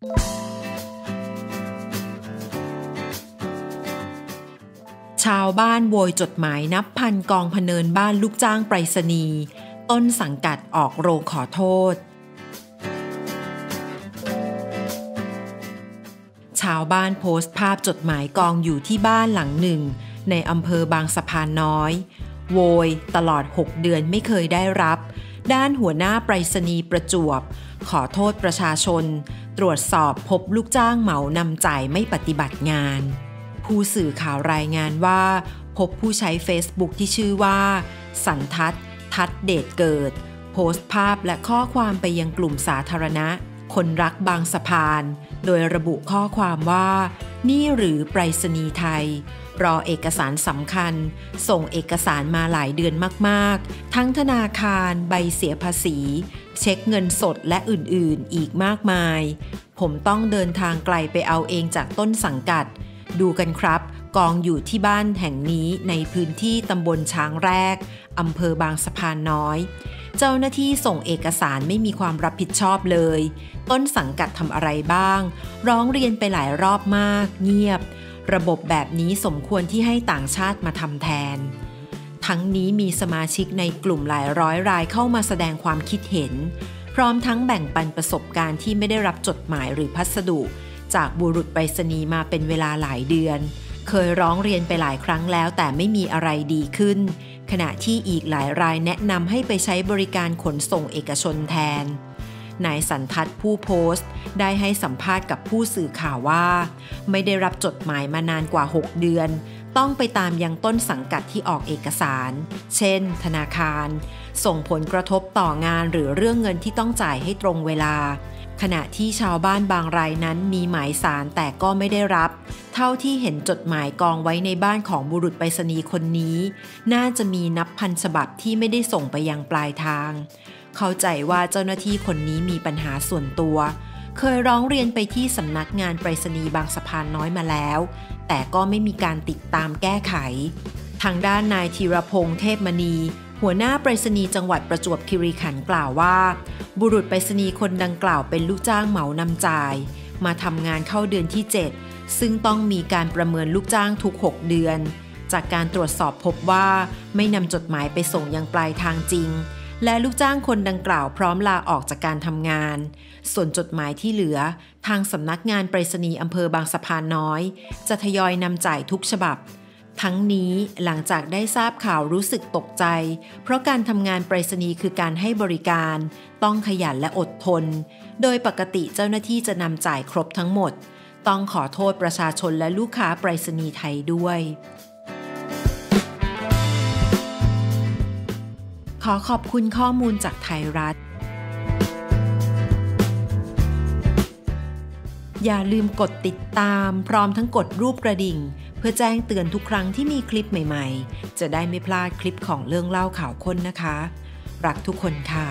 ชาวบ้านโวยจดหมายนับพันกองพเนินบ้านลูกจ้างไปรษณีย์ต้นสังกัดออกโรงขอโทษ ชาวบ้านโพสต์ภาพจดหมายกองอยู่ที่บ้านหลังหนึ่ง ในอำเภอบางสะพานน้อย โวยตลอด 6 เดือนไม่เคยได้รับ ด้านหัวหน้าไปรษณีย์ประจวบ ขอโทษประชาชน ตรวจสอบพบลูกจ้างเหมานำจ่ายไม่ปฏิบัติงาน ผู้สื่อข่าวรายงานว่า พบผู้ใช้ Facebook ที่ชื่อว่า สันทัศทัศเดชเกิด โพสต์ภาพและข้อความไปยังกลุ่มสาธารณะ คนรักบางสะพาน โดยระบุข้อความว่า นี่หรือไปรษณีย์ไทย รอเอกสารสำคัญ ส่งเอกสารมาหลายเดือนมาก ๆ ทั้งธนาคาร ใบเสียภาษี เช็คเงินสดและอื่นๆ อีกมากมาย ผมต้องเดินทางไกลไปเอาเองจากต้นสังกัด ดูกันครับ กองอยู่ที่บ้านแห่งนี้ในพื้นที่ตำบลช้างแรกอำเภอบางสะพานน้อย เจ้าหน้าที่ส่งเอกสารไม่มีความรับผิดชอบเลย ต้นสังกัดทำอะไรบ้าง ร้องเรียนไปหลายรอบมาก เงียบ ระบบแบบนี้สมควรที่ให้ต่างชาติมาทำแทน ทั้งนี้มีสมาชิกในกลุ่มหลายร้อยรายเข้ามาแสดงความคิดเห็น พร้อมทั้งแบ่งปันประสบการณ์ที่ไม่ได้รับจดหมายหรือพัสดุ จากบุรุษไปรษณีย์มาเป็นเวลาหลายเดือน เคยร้องเรียนไปหลายครั้งแล้วแต่ไม่มีอะไรดีขึ้น ขณะที่อีกหลายรายแนะนำให้ไปใช้บริการขนส่งเอกชนแทนนายสันทัศน์ผู้โพสต์ ได้ให้สัมภาษณ์กับผู้สื่อข่าวว่า ไม่ได้รับจดหมายมานานกว่า 6 เดือน ต้องไปตามยังต้นสังกัดที่ออกเอกสาร เช่น ธนาคาร ส่งผลกระทบต่องานหรือเรื่องเงินที่ต้องจ่ายให้ตรงเวลา ขณะที่ชาวบ้านบางรายนั้นมีหมายสารแต่ก็ไม่ได้รับ เท่าที่เห็นจดหมายกองไว้ในบ้านของบุรุษไปรษณีย์คนนี้ น่าจะมีนับพันฉบับที่ไม่ได้ส่งไปยังปลายทาง เข้าใจว่าเจ้าหน้าที่คนนี้มีปัญหาส่วนตัวเคยร้องเรียนไปที่สำนักงานไปรษณีย์บางสะพานน้อยมาแล้ว แต่ก็ไม่มีการติดตามแก้ไข ทางด้านนายธีรพงษ์เทพมณี หัวหน้าไปรษณีย์จังหวัดประจวบคีรีขันธ์กล่าวว่า บุรุษไปรษณีย์คนดังกล่าวเป็นลูกจ้างเหมานำจ่าย มาทำงานเข้าเดือนที่ 7 ซึ่งต้องมีการประเมินลูกจ้างทุก 6 เดือน จากการตรวจสอบพบว่าไม่นำจดหมายไปส่งยังปลายทางจริง และลูกจ้างคนดังกล่าวพร้อมลาออกจากการทำงาน ส่วนจดหมายที่เหลือ ทางสำนักงานไปรษณีย์อำเภอบางสะพานน้อย จะทยอยนำจ่ายทุกฉบับ ทั้งนี้หลังจากได้ทราบข่าวรู้สึกตกใจ เพราะการทำงานไปรษณีย์คือการให้บริการ ต้องขยันและอดทน โดยปกติเจ้าหน้าที่จะนำจ่ายครบทั้งหมด ต้องขอโทษประชาชนและลูกค้าไปรษณีย์ไทยด้วย อขอบคุณข้อมูลจากไทยรัฐ อย่าลืมกดติดตามพร้อมทั้งกดรูปกระดิ่ง เพื่อแจ้งเตือนทุกครั้งที่มีคลิปใหม่ๆ จะได้ไม่พลาดคลิปของเรื่องเล่าข่าวค้นนะคะ รักทุกคนค่ะ